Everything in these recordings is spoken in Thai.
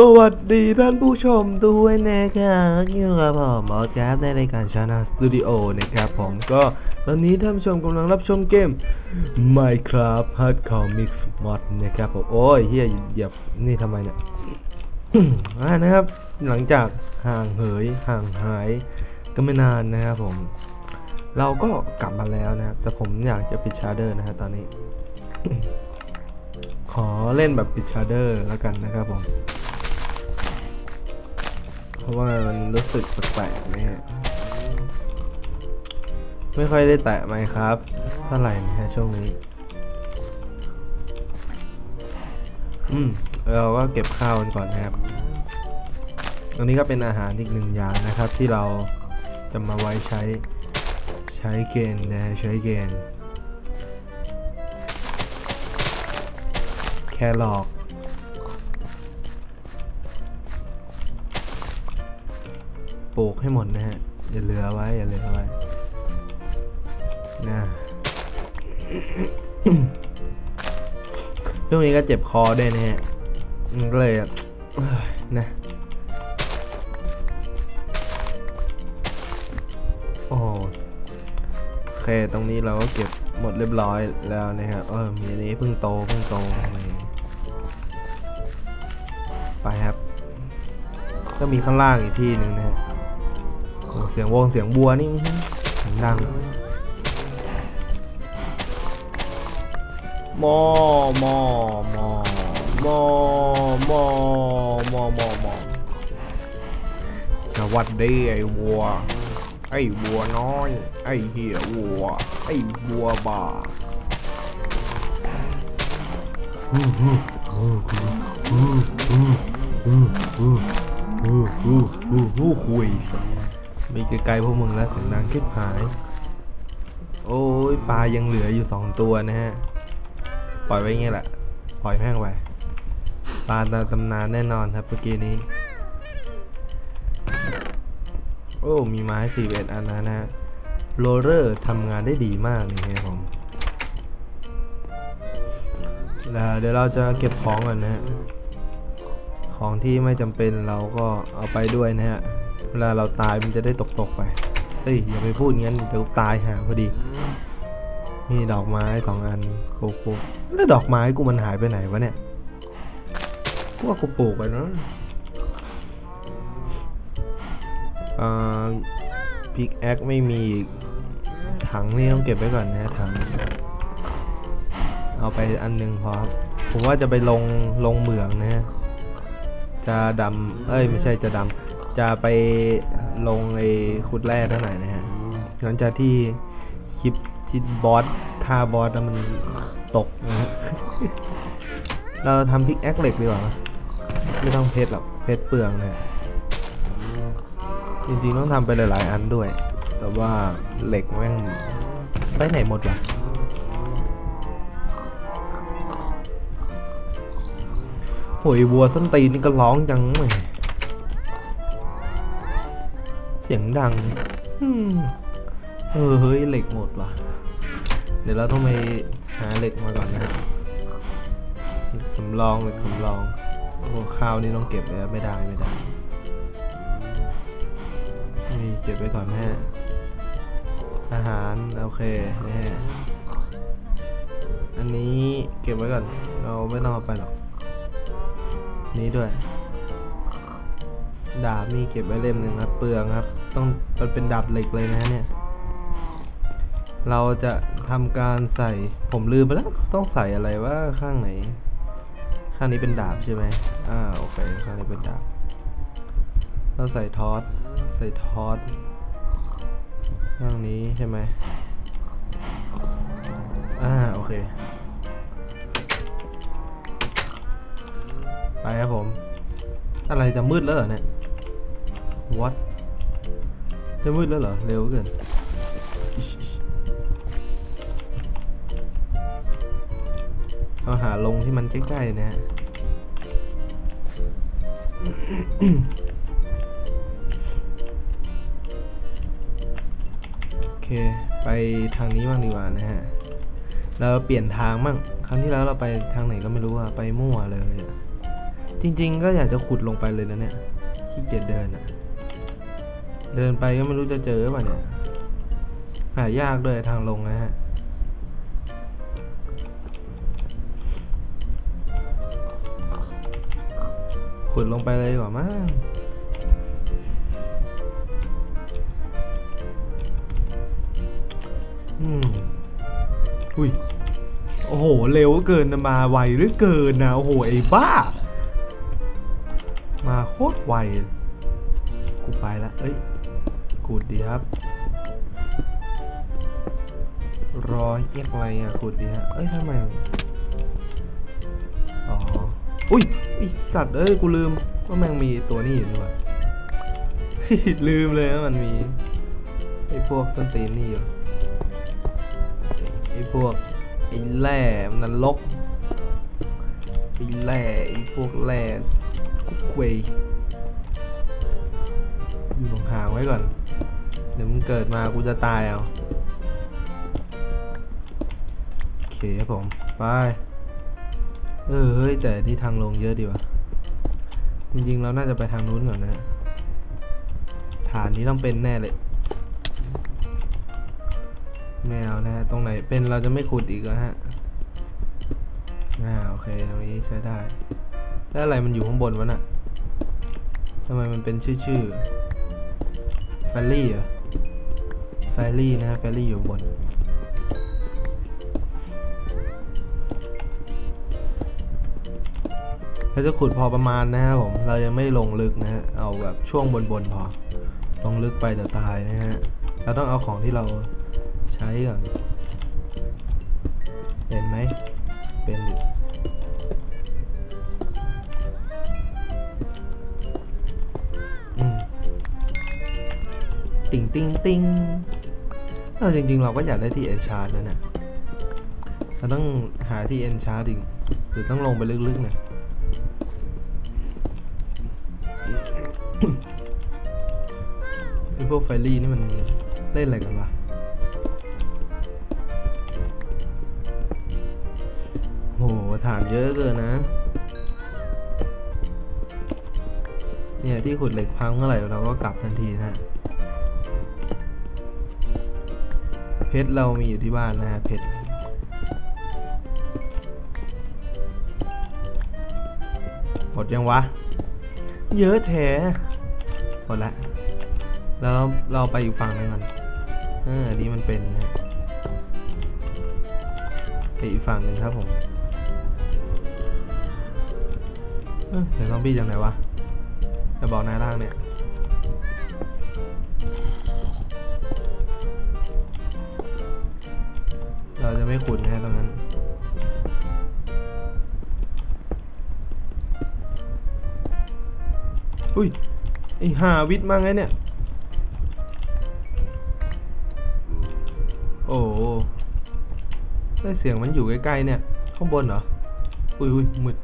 สวัสดีท่านผู้ชมด้วยนะครับอยู่กับผมมอสครับในรายการชานาสตูดิโอนะครับผมก็ตอนนี้ท่านผู้ชมกำลังรับชมเกม Minecraft Hardcore Mix Mod นะครับผมโอ้ยเฮียเหยียบนี่ทำไมเนี่ยอ่านะครับ หลังจากห่างเหยห่างหายก็ไม่นานนะครับผม เราก็กลับมาแล้วนะครับ แต่ผมอยากจะปิดชาร์เดอร์นะฮะตอนนี้ ขอเล่นแบบปิดชาร์เดอร์แล้วกันนะครับผม ราะว่ามันรู้สึกแปลกๆนะฮะไม่ค่อยได้แตะไหมครับเท่าไหร่นะฮะช่วงนี้ อืมเราก็เก็บข้าวกันก่อนนะครับอันนี้ก็เป็นอาหารอีกหนึ่งอย่างนะครับ ที่เราจะมาไว้ใช้ใช้เกณฑ์นะฮะใช้เกณฑ์แครอท ปลูกให้หมดนะฮะ อย่าเหลือไว้ อย่าเหลือไว้นะช่วงนี้ก็เจ็บคอด้วยนะฮะก็เลยแบบนะโอ้โอเค ตรงนี้เราก็เก็บหมดเรียบร้อยแล้วนะครับ เออ มีอันนี้เพิ่งโตเพิ่งโตอะไรไปครับ ก็มีข้างล่างอีกที่หนึ่งนะฮะ เสียงวงเสียงบัวนี่อื้อหือเสียงดังมอมอมอมอมอมอมอมอสวัสดีไอ้วัว ไอ้วัวน้อย ไอ้เหี้ยวัว ไอ้วัวบ่าฮู้ฮู้ฮู้ฮู้ฮู้ฮู้ฮู้ฮู้ฮู้ฮู้ฮู้คุย มีไกลๆพวกมึงแล้วเสียงดังคิดหาย โอ้ยปลายังเหลืออยู่สองตัวนะฮะ ปล่อยไว้อย่างงี้แหละ ปล่อยแม่งไปปลาตาตำนานแน่นอนครับเมื่อกี้นี้ โอ้ มีไม้สี่เอ็ดอันนะนะโรเลอร์ทำงานได้ดีมากเลยครับผมแล้วเดี๋ยวเราจะเก็บของก่อนนะฮะ ของที่ไม่จำเป็นเราก็เอาไปด้วยนะฮะ เวลาเราตายมันจะได้ตกตกไป เฮ้ยอย่าไปพูดงั้นเดี๋ยวตายหาพอดี มีดอกไม้สองอันปลูกปลูกแล้วดอกไม้กูมันหายไปไหนวะเนี่ยกูว่ากูปลูกไปเนอะอ่าพิกแอคไม่มีถังนี่ต้องเก็บไว้ก่อนนะถัง เอาไปอันหนึงพอครับ ผมว่าจะไปลงลงเหมืองนะฮะจะดำเอ้ยไม่ใช่จะดำ จะไปลงไอ้ขุดแร่เท่าไหร่นะฮะ หลังจากที่คลิปที่บอสฆ่าบอสแล้วมันตกนะฮะ เราทำพิกแอคเหล็กดีกว่าไหมไม่ต้องเพชรหรอก เพชรเปลืองนะฮะจริงๆต้องทำไปหลายๆอันด้วย แต่ว่าเหล็กแม่งไปไหนหมดวะโหยวัวส้นตีนนี่ก็ร้องจังแหม เสียงดังอืมเออเฮ้ยเหล็กหมดว่ะ เดี๋ยวเราต้องไปหาเหล็กมาก่อนนะฮะสำรองเหล็กสำรองโอ้ข้าวนี่ต้องเก็บเลยไม่ได้ไม่ได้นี่เก็บไว้ก่อนนะฮะอาหารโอเคนะฮะอันนี้เก็บไว้ก่อนเราไม่ต้องเอาไปหรอกนี้ด้วย ดาบนี่เก็บไว้เล่มหนึ่งครับ เปลืองครับ ต้องมันเป็นดาบเหล็กเลยนะเนี่ย เราจะทำการใส่ผมลืมไปแล้วต้องใส่อะไรว่าข้างไหน ข้างนี้เป็นดาบใช่ไหมอ่าโอเคข้างนี้เป็นดาบ เราใส่ทอสใส่ทอสข้างนี้ใช่ไหมอ่าโอเค ไปครับผม อะไรจะมืดแล้วเหรอเนี่ย what จะมืดแล้วเหรอ เร็วเกินเราหาลงที่มันใกล้ๆนะฮะโอเค ไปทางนี้บ้างดีกว่านะฮะ เราเปลี่ยนทางบ้างครั้งที่แล้วเราไปทางไหนก็ไม่รู้อะไปมั่วเลย จริง ๆ ก็อยากจะขุดลงไปเลยนะเนี่ยขี้เกียจเดินอะ เดินไปก็ไม่รู้จะเจอป่ะเนี่ย หายากด้วยทางลงนะฮะ ขุดลงไปเลยกว่ามั้งอืมอุ้ย โอ้โห เร็วเกินนะมาไวหรือเกินนะ โอ้โห ไอ้บ้า มาโคตรไวกูไปละเอ้ย กูดดีครับรอเอียกอะไรอะกูดดีฮะเอ้ยทำไมอ๋อ อุ้ยอุ้ยสัตว์เอ้ย กูลืมว่าแม่งมีตัวนี้อยู่ด้วยลืมเลยว่ามันมีไอ้พวกส้นตีนนี่อยู่ไอ้พวกไอ้แร่มันรกไอ้แร่ไอ้พวกแร่คุกเวยอยู่ห่างไว้ก่อน เดี๋ยวมึงเกิดมากูจะตายเอาโอเคครับผมไปเออเฮ้ยแต่ที่ทางลงเยอะดีวะจริงๆเราน่าจะไปทางนู้นก่อนนะฐานนี้ต้องเป็นแน่เลยไม่เอานะฮะตรงไหนเป็นเราจะไม่ขุดอีกแล้วฮะอ่าโอเคตรงนี้ใช้ได้แล้วอะไรมันอยู่ข้างบนวะน่ะทำไมมันเป็นชื่อชื่อแฟลลี่เหรอ ฟลลี่นะแฟลลี่อยู่บน เราจะขุดพอประมาณนะครับผม เรายังไม่ลงลึกนะฮะ เอาแบบช่วงบนๆพอ ลงลึกไปเดี๋ยวตายนะฮะ เราต้องเอาของที่เราใช้ก่อนเป็นไหม เป็นดิติ่งติ่งติ่ง เออจริง ๆ เราก็อยากได้ที่เอนชาร์ดนะเนี่ยเราต้องหาที่เอนชาร์ดอีกหรือต้องลงไปลึกๆหน่ยไอพวกไฟรี่นี่มันเล่นอะไรกันวะโหฐานเยอะเกินนะ เนี่ยที่ขุดเหล็กพังเมื่อไหร่เราก็กลับทันทีนะ ชรเรามีอยู่ที่บ้านนะฮะเพชรหมดยังวะ เยอะแท้หมดละ แล้วเราไปอีกฝั่งหนึงกันเอออนี้มันเป็นนะไปอีกฝั่งหนึ่งครับผมเอ้ยเดี๋ยวซอมบี้จากไหนวะจะบอกนายล่างเนี่ย เราจะไม่ขุดนะฮะตรงนั้น อุ้ยไอหาวิทย์มาไงเนี่ย โอ้โหได้เสียงมันอยู่ใกล้ ๆ เนี่ย ข้างบนเหรอ อุ้ยอุ้ยมืด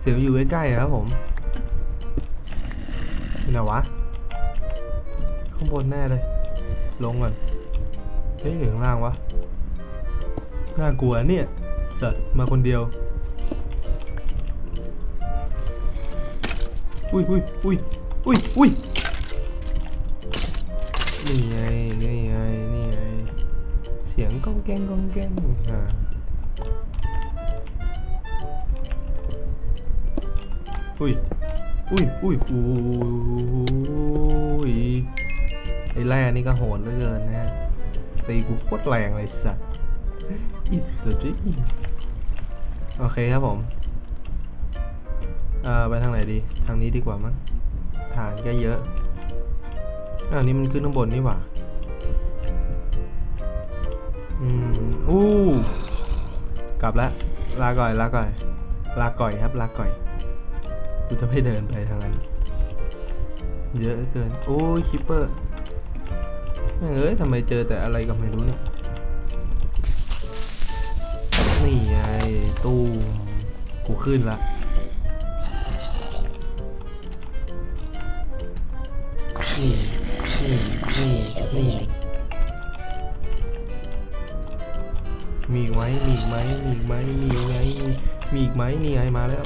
เสียงอยู่ใกล้ๆครับผมที่ไหนวะ ข้างบนแน่เลย ลงก่อน เฮ้ยหรือข้างล่างวะ น่ากลัวเนี่ย สัตว์มาคนเดียว อุ้ยอุ้ยอุ้ยอุ้ยอุ้ยนี่ไง นี่ไง นี่ไง เสียงก้องแกงก้องแกงอ่าอุ้ยอุ้ยอุ้ยอุ้ยไอ้แร่นี่ก็โหดเหลือเกินนะ ตีกูโคตรแรงเลยสัตว์อิสุดโอเคครับผมเอ่อไปทางไหนดี ทางนี้ดีกว่ามั้งฐานก็เยอะอะอันนี้มันขึ้นข้างบนนี่หว่าอืมอู้กลับล้วลาก่อยลาก่อยลาก่อยครับลาก่อยกูจะไม่เดินไปทางนั้น เยอะเกิน โอ้ยคิปเปอร์ เอ้ยทำไมเจอแต่อะไรก็ไม่รู้เนี่ย นี่ไงตู้กูขึ้นละนี่นี่นี่นี่มีไหมมีไหมมีอีกไหมมีไหมมีอีกไหมนี่ไงมาแล้ว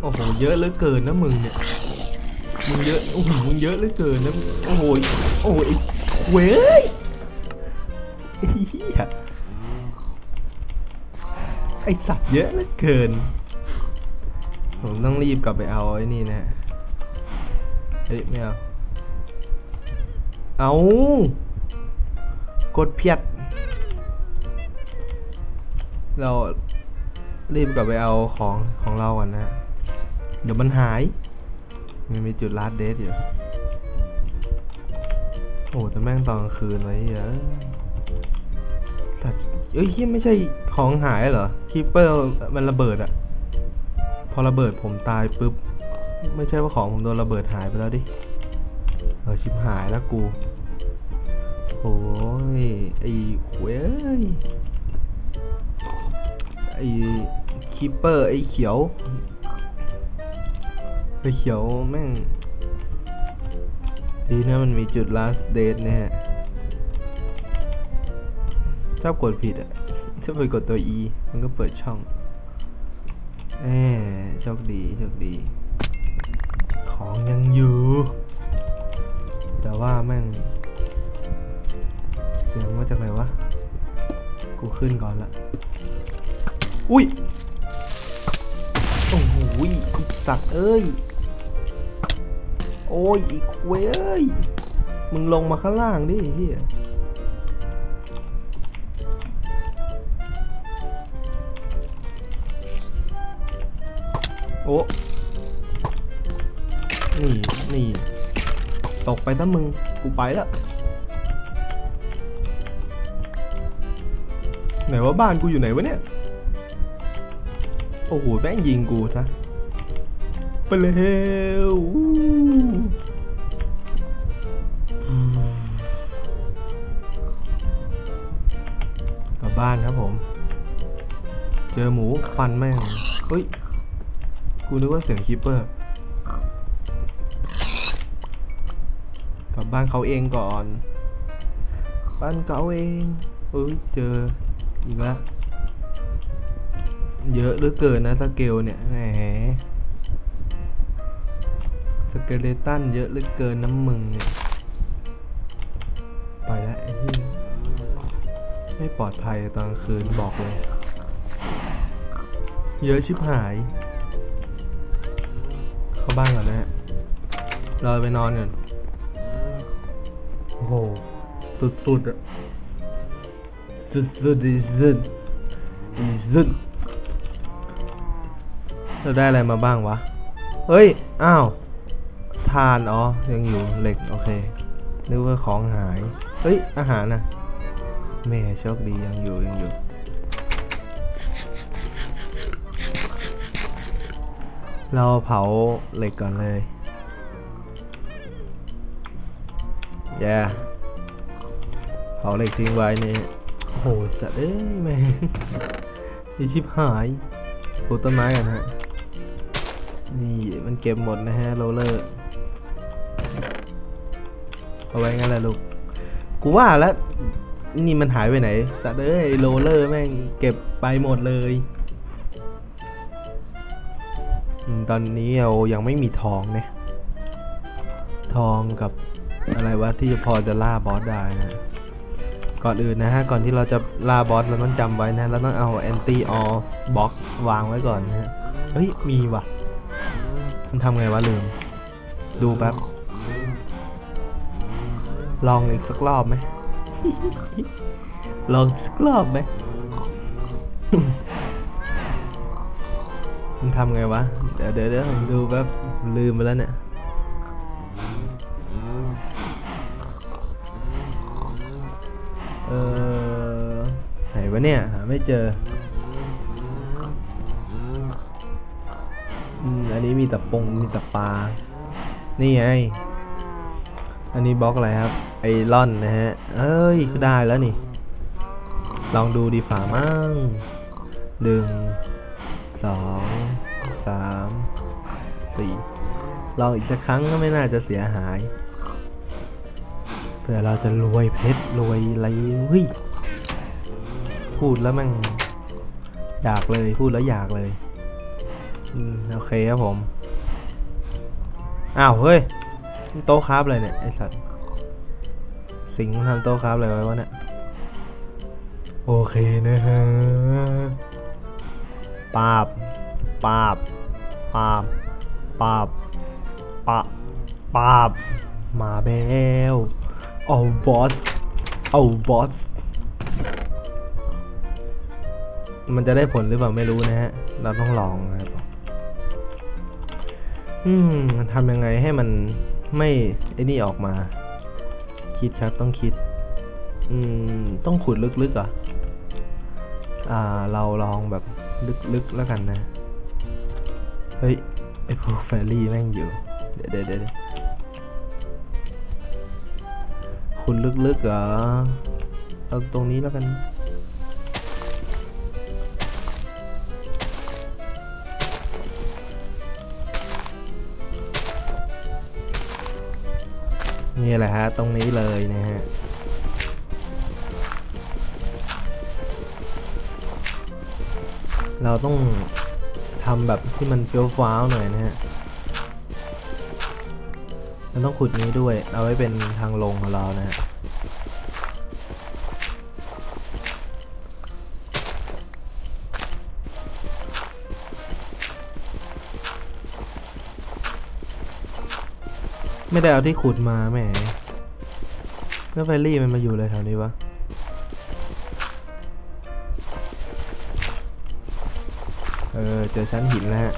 โอ้โห เยอะเหลือเกินนะมึงเนี่ย มึงเยอะโอ้โหมึงเยอะเหลือเกินนะโอ้โหโอ้โหเว้ยไอ้เหี้ยไอสัตว์เยอะเหลือเกิน ผมต้องรีบกลับไปเอาไอ้นี่นะฮะเฮ้ยไม่เอาเอากดเพียด เรารีบกลับไปเอาของของเราก่อนนะฮะเดี๋ยวมันหาย มันมีจุดลาดเดทอยู่ โอ้แต่แม่งตอนกลางคืนไว้เยอะสัตว์เอ้ยเหี้ยไม่ใช่ของหายเหรอคีเปอร์มันระเบิดอะพอระเบิดผมตายปุ๊บ ไม่ใช่ว่าของผมโดนระเบิดหายไปแล้วดิ เออชิบหายแล้วกู โอ้ย ไอ้เว้ย ไอ้คีเปอร์ไอ้เขียว ไอ้เขียวแม่ง ดีนะมันมีจุด last date นะฮะชอบกดผิดอะชอบไปกดตัว E มันก็เปิดช่องแหมโชคดีโชคดี ของยังอยู่ แต่ว่าแม่ง เสียงมาจากไหนวะ กูขึ้นก่อนละ อุ้ย โอ้โหไอีสัตว์เอ้ย อ้ยอีกเว้ย มึงลงมาข้างล่างดิเฮียโอ้ นี่ นี่ ตกไปถ้ามึง กูไปแล้ว ไหนว่าบ้านกูอยู่ไหนวะเนี่ย โอ้โหแม่งยิงกูซะ ไปเร็วกลับบ้านครับผม เจอหมูฟันแม่งเฮ้ย กูนึกว่าเสียงคิปเปอร์ กลับบ้านเขาเองก่อน บ้านเขาเองเอ้ยเจออีกแล้วเยอะเหลือเกินนะสเกลเนี่ยแหม สเกเลตันเยอะเหลือเกินน้ำมึงเนี่ยไปแล้วไอ้ที่ไม่ปลอดภัยตอนกลางคืนบอกเลย เยอะชิบหาย เข้าบ้านก่อนนะฮะเราไปนอนก่อนโอ้โห สุดๆอะสุดๆดีสุดดีสุดเราได้อะไรมาบ้างวะ เฮ้ย อ้าว ทานอ๋อยังอยู่เหล็กโอเคนึกว่าของหายเฮ้ยอาหารนะแม่โชคดียังอยู่ยังอยู่เราเผาเหล็กก่อนเลยแย่เผาเหล็กทิ้งไว้นี่โหสัตว์เอ้ยแม่งนี่ชิบหายปลูกต้นไม้กันฮะนี่มันเก็บหมดนะฮะโรเลอร์ เอาไว้งั้นแหละลูก กูว่าแล้วนี่มันหายไปไหนสัตว์เอ้ยโรเลอร์แม่งเก็บไปหมดเลย ตอนนี้เรายังไม่มีทองเนี่ยทองกับอะไรวะที่จะพอจะล่าบอสได้นะก่อนอื่นนะฮะ ก่อนที่เราจะล่าบอสเราต้องจำไว้นะเราต้องเอา anti all box วางไว้ก่อนนะฮะ เฮ้ย มีว่ะ มันทำไงวะลืม ดูแป๊บ ลองอีกสักรอบไหม ลองสักรอบไหมมันทำไงวะเดี๋ยวเดี๋ยวเดี๋ยวผมดูแป๊บลืมไปแล้วเนี่ยเออไหนวะเนี่ยหาไม่เจออืมอันนี้มีแต่ปงมีแต่ปลา นี่ไง อันนี้บล็อกอะไรครับ ไอรอนนะฮะ เอ้ยก็ได้แล้วนี่ ลองดูดีฝ่ามั่งหนึ่งสองสามสี่ลองอีกสักครั้งก็ไม่น่าจะเสียหาย เพื่อเราจะรวยเพชรรวยอะไรเฮ้ยพูดแล้วมันอยากเลยพูดแล้วอยากเลย อืม โอเคครับผม อ้าว เฮ้ย โต๊ะคราฟเลยเนี่ยไอสัตว์สิงห์ทำโต๊ะคราฟอะไรไว้วะเนี่ยโอเคนะฮะปาบปาบปาบปาบปาบปาบมาเบลเอาบอสเอาบอสมันจะได้ผลหรือเปล่าไม่รู้นะฮะ เราต้องลองนะครับ อืมทำยังไงให้มัน ไม่ไอ้นี่ออกมา คิดครับต้องคิด อืม ต้องขุดลึกๆเหรอะอ่า เราลองแบบลึกๆแล้วกันนะ เฮ้ย ไอพวกแฟรี่แม่งอยู่ เดี๋ยวเดี๋ยวเดี๋ยวขุดลึกๆเหรอเอาตรงนี้แล้วกัน นี่แหละฮะ ตรงนี้เลยนะฮะเราต้องทำแบบที่มันเฟี้ยวฟ้าวหน่อยนะฮะเราต้องขุดนี้ด้วย เอาไว้เป็นทางลงของเรานะฮะ ไม่ได้เอาที่ขุดมาแหมแล้วเฟรี่มันมาอยู่เลยแถวนี้วะเออเจอชั้นหินแล้วฮะ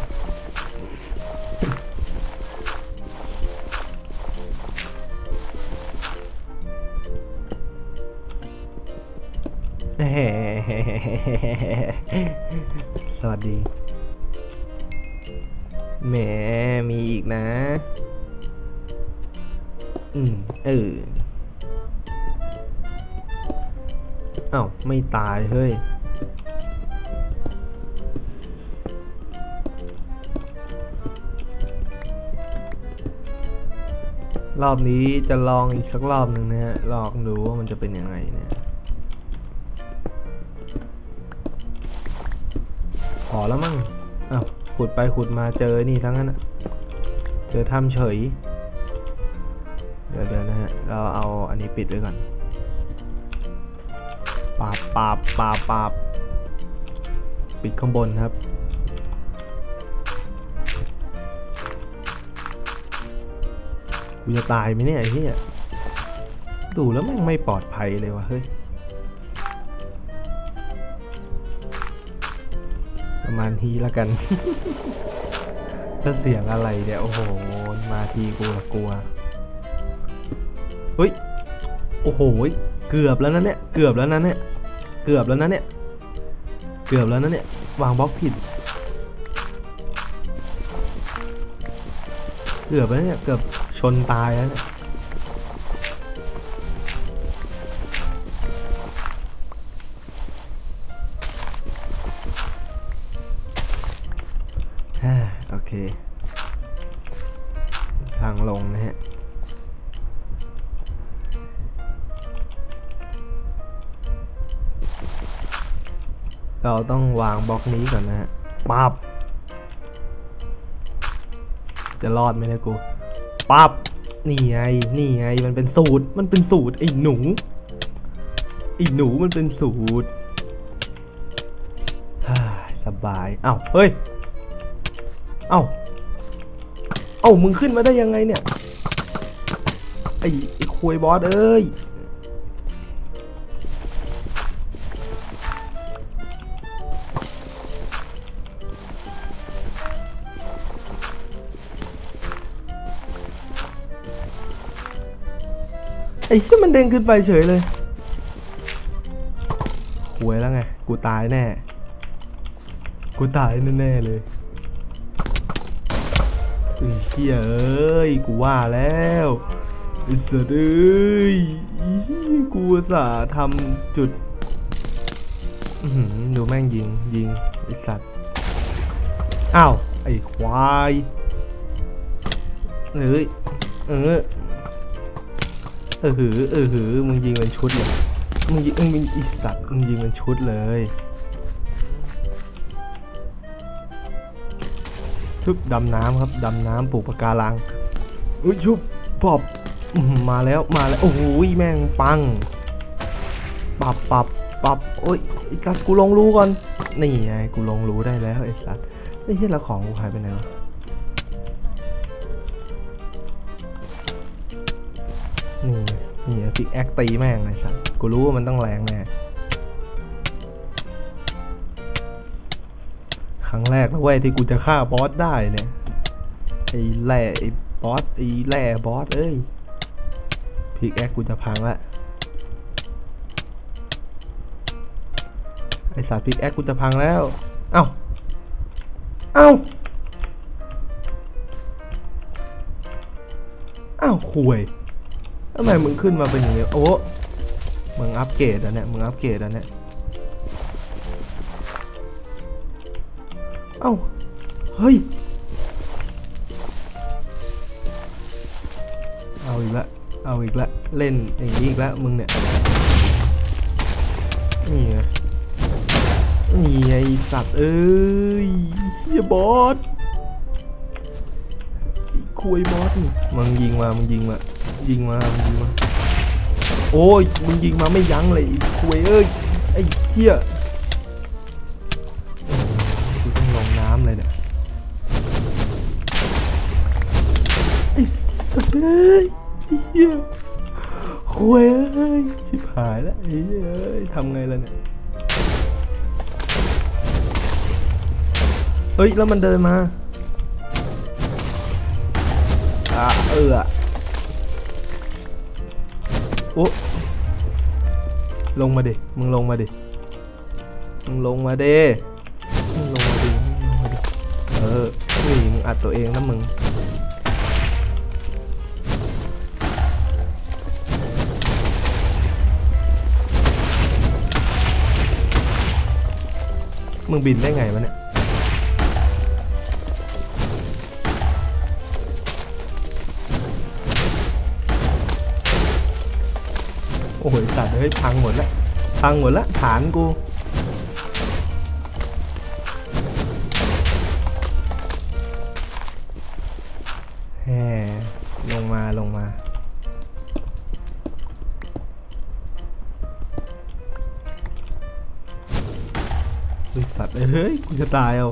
ไม่ตายเฮ้ย รอบนี้จะลองอีกสักรอบหนึ่งนะฮะ ลองดูว่ามันจะเป็นยังไงเนี่ยพอแล้วมั้งอ้าวขุดไปขุดมาเจอนี่ทั้งนั้นอะเจอถ้ำเฉย เดี๋ยวเดี๋ยวนะฮะ เราเอาอันนี้ปิดไว้ก่อน ปาบปาบปาบปาบปิดข้างบนครับ กูจะตายไหมเนี่ยไอ้เหี้ยดูแล้วแม่งไม่ปลอดภัยเลยวะเฮ้ยประมาณทีละกันถ้าเสียงอะไรเนี่ยโอ้โห มาทีกูละกลัวเฮ้ย โอ้โห เกือบแล้วนะเนี่ยเกือบแล้วนะเนี่ยเกือบแล้วนะเนี่ยเกือบแล้วนะเนี่ยวางบล็อกผิดเกือบแล้วเนี่ยเกือบชนตายแล้วเนี่ย ต้องวางบล็อกนี้ก่อนนะฮะปั๊บจะรอดไหมนี่ยกูปั๊บนี่ไง นี่ไง มันเป็นสูตร มันเป็นสูตรไอ้หนูไอ้หนูมันเป็นสูตรฮ่าสบาย เอ้า เฮ้ย เอ้า เอ้า มึงขึ้นมาได้ยังไงเนี่ย ไอ้ไอ้ควยบอสเอ้ย ไอ้ที่มันเด้งขึ้นไปเฉยเลยหวยแล้วไง กูตายแน่ กูตายแน่เลยไอ้เหี้ยเอ้ย กูว่าแล้วไอ้สัตว์เอ้ย กูสาทำจุดดูแม่งยิงยิงไอสัตว์ อ้าว ไอ้ควายเอ้ยเออ เออหือเออหือมึงยิงเป็นชุดเลยมึงยิงมึงอีสัตว์มึงยิงเป็นชุดเลยชุบดำน้ำครับดำน้ำปลูกปะการังอุ้ยชุบปอบมาแล้วมาแล้วโอ้โหแม่งปังปรับปรับปรับโอ้ยไอ้สัตว์กูลงรู้ก่อนนี่ไงกูลงรู้ได้แล้วไอ้สัตว์นี่เห็นละของกูหายไปไหนวะ นี่พิกแอคตีแม่งไอ้สัตว์กูรู้ว่ามันต้องแรงแน่ครั้งแรกนะเว้ยที่กูจะฆ่าบอสได้เนี่ยไอ้แร่ไอ้บอสไอ้แร่บอสเอ้ยพิกแอคกูจะพังละไอสัตว์พิกแอคกูจะพังแล้ว เอ้า เอ้า เอ้าห่วย ทำไมมึงขึ้นมาเป็นอย่างนี้โอ้มึงอัปเกรดอะเนี่ยมึงอัปเกรดอะเนี่ยเอ้าเฮ้ยเอาอีกละเอาอีกละเล่นอย่างนี้อีกละมึงเนี่ยนี่ไงนี่ไงสัตว์เอ้ยเฮียบอสคุยบอสนี่มึงยิงมามึงยิงมา ยิงมายิงมาโอ้ยมึงยิงมาไม่ยั้งเลยไอ้คุยเอ้ยไอ้เฮียกูต้องลงน้ำเลยเนี่ยไอ้สัตว์เอ้ยไอ้เฮียคุยเอ้ยชิบหายแล้วไอ้เฮ้ยเอ้ยทำไงล่ะเนี่ยเฮ้ยแล้วมันเดินมาอ่าเออ โอ้ลงมาดิ มึงลงมาดิ มึงลงมาดิ มึงลงมาดิมึงลงมาดิ เออนี่มึงอัดตัวเองนะมึง มึงบินได้ไงวะเนี่ย อ้โหสัตว์เฮ้ยพังหมดล้วพังหมดล้วฐานกูแฮ่ลงมาลงมาไอ้สัตว์เอ้ยกูจะตายเอา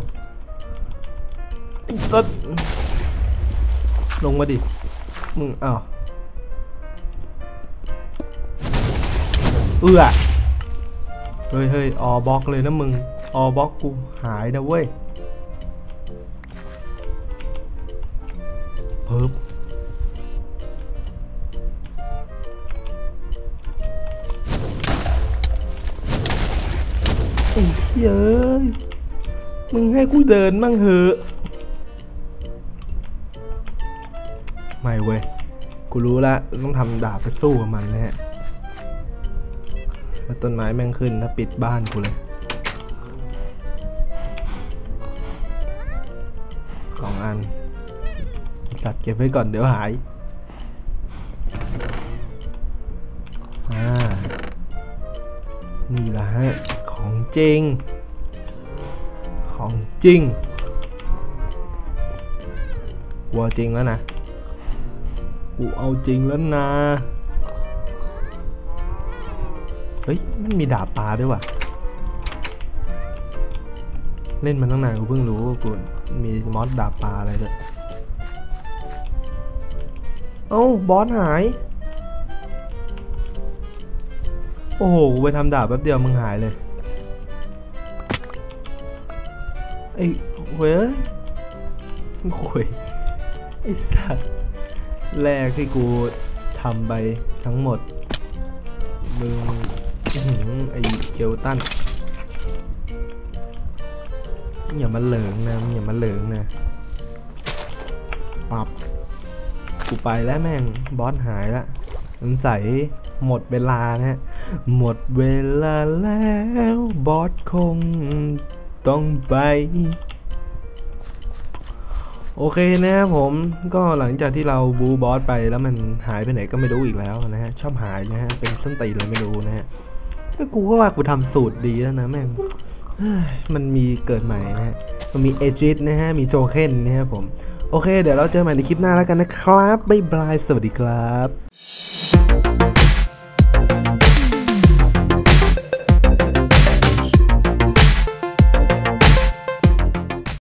สัตว์ลงมาดิมึงอ้าว เอื้อเฮ้ยเฮ้ยออบล็อกเลยนะมึงออบล็อกกูหายนะเว้ยเพิบไอ้เหี้ยเอ้ยมึงให้กูเดินมั่งเหอะไม่เว้ย กูรู้ละต้องทำดาบไปสู้กับมันแน่แล้ว ต้นไม้แม่งขึ้นถ้าปิดบ้านกูเลยสองอันสัตว์เก็บไว้ก่อนเดี๋ยวหายอ่านี่แหละฮะ ของจริง ของจริงวัวจริงแล้วนะกูเอาจริงแล้วนะ เฮ้ย มันมีดาบปลาด้วยว่ะ เล่นมันตั้งนานกูเพิ่งรู้กูมีมอสดาบปลาอะไรด้วย เอ้า บอสหาย โอ้โหกูไปทำดาบแป๊บเดียวมึงหายเลย ไอ้เว้ยโวยไอ้สัตว์แรกที่กูทำไปทั้งหมดมึง ไอ้เกลตันอย่ามาเหลิงนะอย่ามาเหลิงนะปับกูไปแล้วแม่งบอสหายละสงสัยหมดเวลานะฮะ หมดเวลาแล้วบอสคงต้องไป โอเคนะครับผมก็หลังจากที่เราบูบอสไปแล้วมันหายไปไหนก็ไม่รู้อีกแล้วนะฮะ ชอบหายนะฮะ เป็นส้นตีนเลยไม่รู้นะฮะ กูก็ว่ากูทำสูตรดีแล้วนะแม่งมันมีเกิดใหม่นะฮะ มันมีเอจิตนะฮะ มีโจเคนนะครับผม โอเค เดี๋ยวเราเจอใหม่ในคลิปหน้าแล้วกันนะครับ บ๊ายบาย สวัสดีครับ